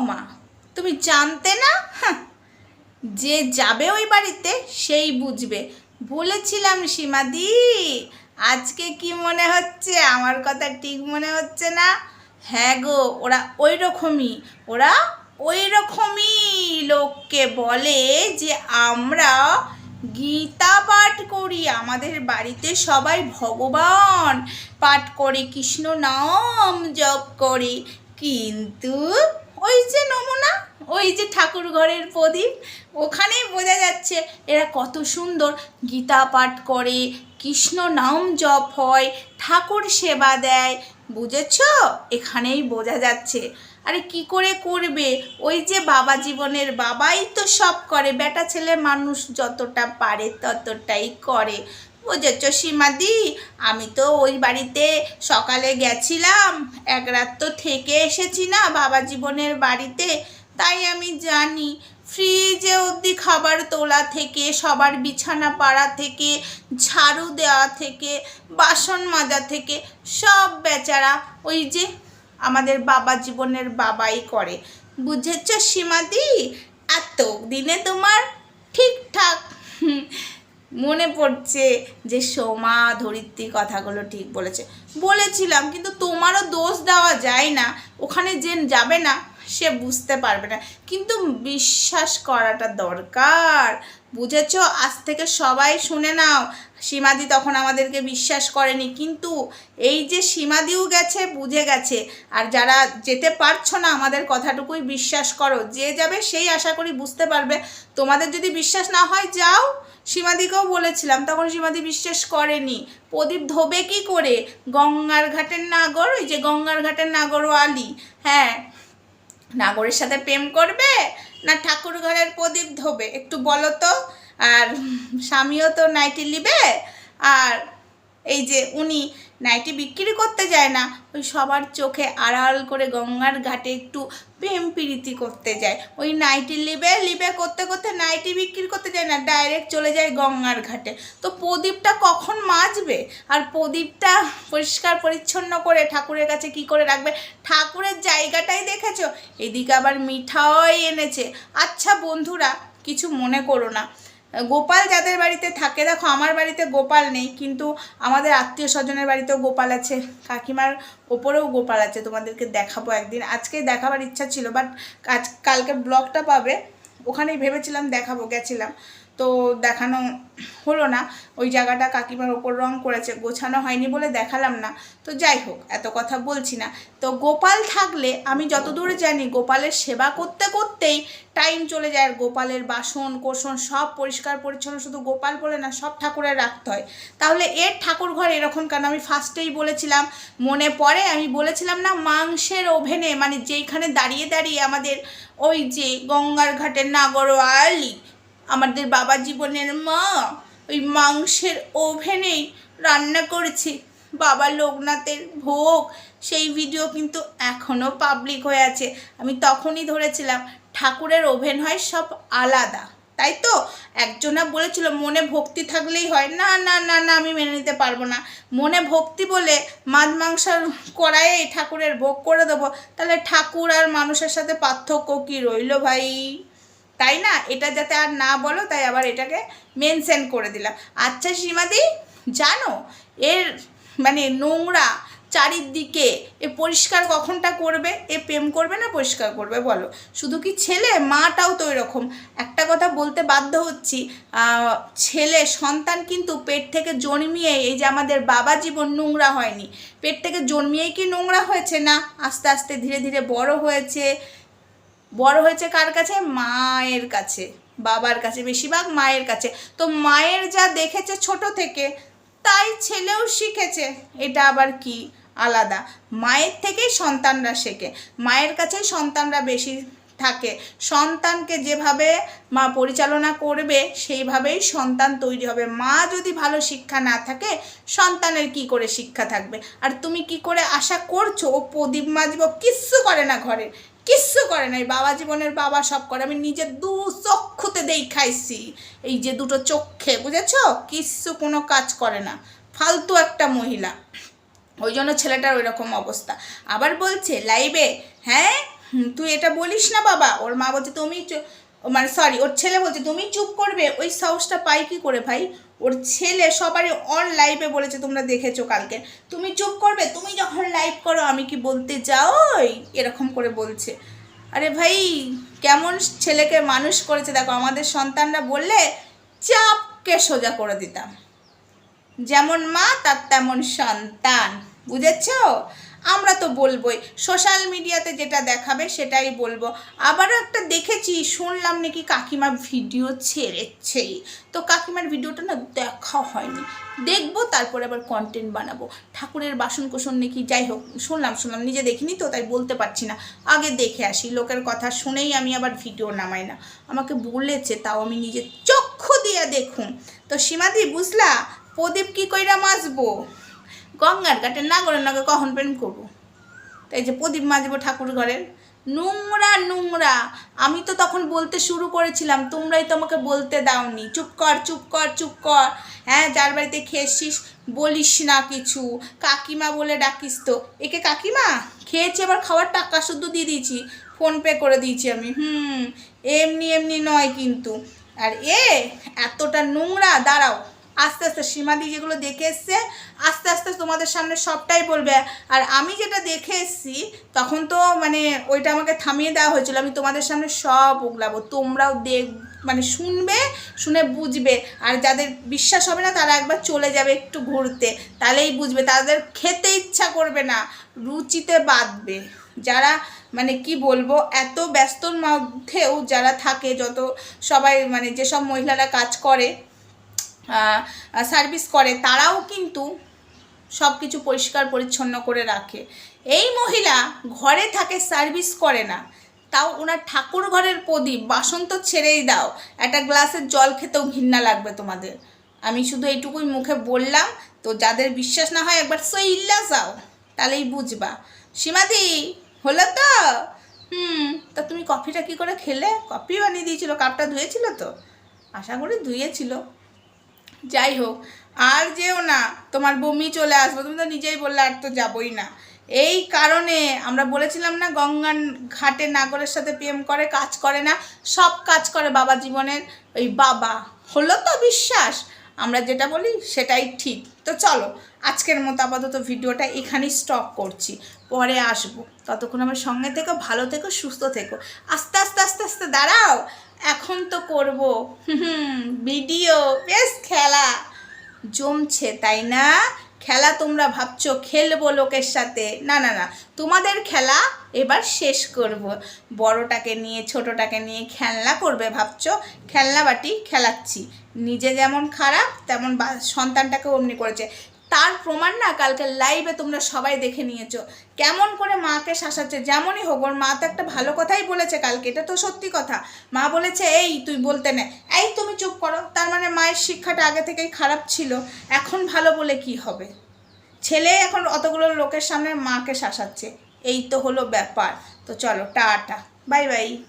বৌমা তুমি জানতে না? যে যাবে ওই বাড়িতে সেই বুঝবে। বলেছিলাম সীমাদি, আজকে কি মনে হচ্ছে? আমার কথা ঠিক মনে হচ্ছে না? হ্যাঁ গো, ওরা ওই রকমই, ওরা ওই রকমই লোককে বলে যে আমরা গীতা পাঠ করি। আমাদের বাড়িতে সবাই ভগবান পাঠ করে, কৃষ্ণ নাম জপ করে। কিন্তু ওই যে নমুনা, ওই যে ঠাকুর ঘরের প্রদীপ, ওখানেই বোঝা যাচ্ছে এরা কত সুন্দর। গীতা পাঠ করে, কৃষ্ণ নাম জপ হয়, ঠাকুর সেবা দেয়। বুঝেছ? এখানেই বোঝা যাচ্ছে। আরে কি করে করবে? ওই যে বাবা জীবনের বাবাই তো সব করে, বেটা ছেলে মানুষ যতটা পারে ততটাই করে। বুঝেছ সীমাদি আমি তো ওই বাড়িতে সকালে গেছিলাম এক রাত তো থেকে এসেছি না বাবা জীবনের বাড়িতে তাই আমি জানি ফ্রিজে অবধি খাবার তোলা থেকে সবার বিছানা পাড়া থেকে ঝাড়ু দেওয়া থেকে বাসন মাজা থেকে সব বেচারা ওই যে আমাদের বাবা জীবনের বাবাই করে। বুঝেছ সীমাদি এত দিনে তোমার হুম, মনে পড়ছে যে সোমা ধরিত্রী কথাগুলো ঠিক বলেছে। বলেছিলাম, কিন্তু তোমারও দোষ দেওয়া যায় না। ওখানে যে যাবে না, সে বুঝতে পারবে না। কিন্তু বিশ্বাস করাটা দরকার। বুঝেছ? আজ থেকে সবাই শুনে নাও। সীমাদি তখন আমাদেরকে বিশ্বাস করেনি, কিন্তু এই যে সীমাদিও গেছে, বুঝে গেছে। আর যারা যেতে পারছ না, আমাদের কথাটুকুই বিশ্বাস করো। যে যাবে, সেই আশা করি বুঝতে পারবে। তোমাদের যদি বিশ্বাস না হয়, যাও। সীমাদিকেও বলেছিলাম, তখন সীমাদি বিশ্বাস করেনি। প্রদীপ ধোবে কি করে? গঙ্গার ঘাটের নাগর, ওই যে গঙ্গার ঘাটের নাগর আলি হ্যাঁ নাগরের সাথে প্রেম করবে না ঠাকুর ঘরের প্রদীপ ধোবে? একটু বলো তো। আর স্বামীও তো নাইটি নিবে, আর এই যে উনি নাইটি বিক্রি করতে যায় না, ওই সবার চোখে আড়াল করে গঙ্গার ঘাটে একটু প্রেম প্রীতি করতে যায়। ওই নাইটি লিবে লিবে করতে করতে নাইটি বিক্রি করতে যায় না ডাইরেক্ট চলে যায় গঙ্গার ঘাটে। তো প্রদীপটা কখন মাজবে? আর প্রদীপটা পরিষ্কার পরিচ্ছন্ন করে ঠাকুরের কাছে কি করে রাখবে? ঠাকুরের জায়গাটাই দেখেছ? এদিকে আবার মিঠাই এনেছে। আচ্ছা বন্ধুরা, কিছু মনে করো না। গোপাল যাদের বাড়িতে থাকে, দেখো আমার বাড়িতে গোপাল নেই, কিন্তু আমাদের আত্মীয় স্বজনের বাড়িতেও গোপাল আছে। কাকিমার ওপরেও গোপাল আছে, তোমাদেরকে দেখাবো একদিন। আজকে দেখাবার ইচ্ছা ছিল বাট আজ কালকে ব্লগটা পাবে, ওখানেই ভেবেছিলাম দেখাবো, গেছিলাম। তো দেখানো হলো না। ওই জায়গাটা কাকিমার ওপর রং করেছে, গোছানো হয়নি বলে দেখালাম না। তো যাই হোক, এত কথা বলছি না। তো গোপাল থাকলে আমি যতদূর জানি গোপালের সেবা করতে করতেই টাইম চলে যায় আর গোপালের বাসন কোসন সব পরিষ্কার পরিচ্ছন্ন, শুধু গোপাল বলে না, সব ঠাকুরের রাখতে হয়। তাহলে এর ঠাকুর ঘর এরকম কেন? আমি ফার্স্টেই বলেছিলাম, মনে পড়ে আমি বলেছিলাম না, মাংসের ওভেনে মানে যেইখানে দাঁড়িয়ে দাঁড়িয়ে আমাদের ওই যে গঙ্গার ঘাটের নাগর আলি আমাদের বাবা জীবনের মা, ওই মাংসের ওভেনেই রান্না করেছে। বাবা লোকনাথের ভোগ, সেই ভিডিও কিন্তু এখনও পাবলিক হয়ে আছে। আমি তখনই ধরেছিলাম, ঠাকুরের ওভেন হয় সব আলাদা, তাই তো? একজনা বলেছিল, মনে ভক্তি থাকলেই হয়। না না না না, আমি মেনে নিতে পারব না। মনে ভক্তি বলে মাছ, মাংস কড়াইয়ে ঠাকুরের ভোগ করে দেবো। তাহলে ঠাকুর আর মানুষের সাথে পার্থক্য কী রইল ভাই? তাই না? এটা যাতে আর না বলো, তাই আবার এটাকে মেনশন করে দিলাম। আচ্ছা সীমাদি, জানো, এর মানে নোংরা চারিদিকে এ পরিষ্কার কখনটা করবে? এ প্রেম করবে না পরিষ্কার করবে? বলো। শুধু কি ছেলে? মাটাও তো এরকম। একটা কথা বলতে বাধ্য হচ্ছি ছেলে, সন্তান কিন্তু পেট থেকে জন্মিয়ে এই যে আমাদের বাবা জীবন নোংরা হয়নি, পেট থেকে জন্মিয়েই কি নোংরা হয়েছে না? আস্তে আস্তে ধীরে ধীরে বড় হয়েছে বড় হয়েছে কার কাছে? মায়ের কাছে, বাবার কাছে, বেশিরভাগ মায়ের কাছে। তো মায়ের যা দেখেছে ছোট থেকে, তাই ছেলেও শিখেছে। এটা আবার কি? আলাদা। মায়ের থেকেই সন্তানরা শেখে। মায়ের কাছেই সন্তানরা বেশি থাকে। সন্তানকে যেভাবে মা পরিচালনা করবে, সেইভাবেই সন্তান তৈরি হবে। মা যদি ভালো শিক্ষা না থাকে, সন্তানের কি করে শিক্ষা থাকবে? আর তুমি কি করে আশা করছ? ও প্রদীপ মাজব কিচ্ছু করে না ঘরে। কিচ্ছু করে নাই। বাবা জীবনের বাবা সব করে। আমি নিজে দু চক্ষুতে দেই খাইছি। এই যে দুটো চক্ষে, বুঝেছ? কিচ্ছু কোনো কাজ করে না। ফালতু একটা মহিলা। ওই জন্য ছেলেটার ওই রকম অবস্থা। আবার বলছে লাইভে হ্যাঁ? তুই এটা বলিস না বাবা? ওর মা বলছে, তুমি মানে সরি, ওর ছেলে বলছে, তুমি চুপ করবে। ওই সাহসটা পাই কি করে ভাই? ওর ছেলে সবারই অন লাইভে বলেছে, তোমরা দেখেছ কালকে। তুমি চুপ করবে, তুমি যখন লাইভ করো, আমি কি বলতে যাই এরকম করে বলছে। আরে ভাই, কেমন ছেলেকে মানুষ করেছে, দেখো, আমাদের সন্তানরা বললে, চাপকে সোজা করে দিতাম। যেমন মা, তার তেমন সন্তান। বুঝেছ? আমরা তো বলবোই। সোশ্যাল মিডিয়াতে যেটা দেখাবে সেটাই বলব। আবারও একটা দেখেছি, শুনলাম নাকি কাকিমা ভিডিও ছেড়েছেই। তো কাকিমার ভিডিওটা না দেখা হয়নি। দেখব, তারপরে আবার কন্টেন্ট বানাবো। ঠাকুরের বাসন কোসন নাকি যাই হোক, শুনলাম শুনলাম, নিজে দেখিনি তো, তাই বলতে পারছি না। আগে দেখে আসি, লোকের কথা শুনেই আমি আবার ভিডিও নামাই না। আমাকে বলেছে, তাও আমি নিজে চক্ষু দিয়ে দেখুন। তো সীমাদি, বুঝলা? প্রদীপ কি কইরা মাজবো? গঙ্গার ঘাটে নাগরের নাগে কখন প্রেম করব? তাই যে প্রদীপ মাজবো ঠাকুর ঘরের, নোংরা নোংরা, আমি তো তখন বলতে শুরু করেছিলাম, তোমরাই তো আমাকে বলতে দাওনি। চুপ কর চুপ কর চুপ কর। হ্যাঁ যার বাড়িতে খেয়েছিস, বলিস না কিছু। কাকিমা বলে ডাকিস তো। একে কাকিমা? খেয়েছি, আবার খাওয়ার টাকা শুদ্ধ দিয়ে দিয়েছি। ফোনপে করে দিয়েছি আমি। হুম, এমনি এমনি নয় কিন্তু। আর এ, এতটা নোংরা, দাঁড়াও। আস্তে আস্তে সীমাদি যেগুলো দেখে এসছে, আস্তে আস্তে তোমাদের সামনে সবটাই বলবে। আর আমি যেটা দেখে এসছি, তখন তো মানে ওইটা আমাকে থামিয়ে দেওয়া হয়েছিল। আমি তোমাদের সামনে সব উগলাবো। তোমরাও দেখ মানে শুনবে, শুনে বুঝবে। আর যাদের বিশ্বাস হবে না, তারা একবার চলে যাবে একটু ঘুরতে। তাহলেই বুঝবে। তাদের খেতে ইচ্ছা করবে না। রুচিতে বাঁধবে। যারা মানে কি বলব, এত ব্যস্তর মধ্যেও যারা থাকে, যত সবাই মানে যেসব মহিলারা কাজ করে সার্ভিস করে, তারাও কিন্তু সব কিছু পরিষ্কার পরিচ্ছন্ন করে রাখে। এই মহিলা ঘরে থাকে সার্ভিস করে না। তাও ওনার ঠাকুর ঘরের প্রদীপ বাসন তো ছেড়েই দাও। একটা গ্লাসের জল খেতেও ঘৃণা লাগবে তোমাদের। আমি শুধু এইটুকুই মুখে বললাম, তো যাদের বিশ্বাস না হয় একবার সইল্লা যাও, তাহলেই বুঝবা। সীমাদি, হলো তো? হুম, তা তুমি কফিটা কি করে খেলে? কফি বানিয়ে দিয়েছিল, কাপটা ধুয়েছিল তো? আশা করি ধুয়েছিল। যাই হোক, আর যেও না, তোমার বমি চলে আসবে, তুমি তো নিজেই বললে আর তো যাবই না। এই কারণে আমরা বলেছিলাম না, গঙ্গার ঘাটে নাগরের সাথে প্রেম করে, কাজ করে না, সব কাজ করে বাবা জীবনের। ওই বাবা, হলো তো বিশ্বাস, আমরা যেটা বলি সেটাই ঠিক। তো চলো, আজকের মতো আপাতত ভিডিওটা এখানেই স্টপ করছি। পরে আসব। ততক্ষণ আমার সঙ্গে থেকো, ভালো থেকো, সুস্থ থেকো। আস্তে আস্তে আস্তে আস্তে, দাঁড়াও। এখন তো করব। হুম ভিডিও। বেশ, খেলা। জমছে, তাই না? খেলা তোমরা ভাবছ, খেলব লোকের সাথে। না না না, তোমাদের খেলা এবার শেষ করব। বড়টাকে নিয়ে, ছোটটাকে নিয়ে খেলনা করবে, ভাবছ? খেলনা বাটি খেলাচ্ছি। নিজে যেমন খারাপ, তেমন সন্তানটাকেও অমনি করেছে। তার প্রমাণ না কালকে লাইভে তোমরা সবাই দেখে নিয়েছো। কেমন করে মাকে শাসাচ্ছে, যেমনই হোক, ওর মা তো একটা ভালো কথাই বলেছে কালকে, এটা তো সত্যি কথা। মা বলেছে, এই, তুই বলতে নে। এই, তুমি চুপ করো। তার মানে মায়ের শিক্ষাটা আগে থেকেই খারাপ ছিল। এখন ভালো বলে কি হবে? ছেলে এখন অতগুলো লোকের সামনে মাকে শাসাচ্ছে। এই তো হলো ব্যাপার। তো চলো, টাটা। Bye bye.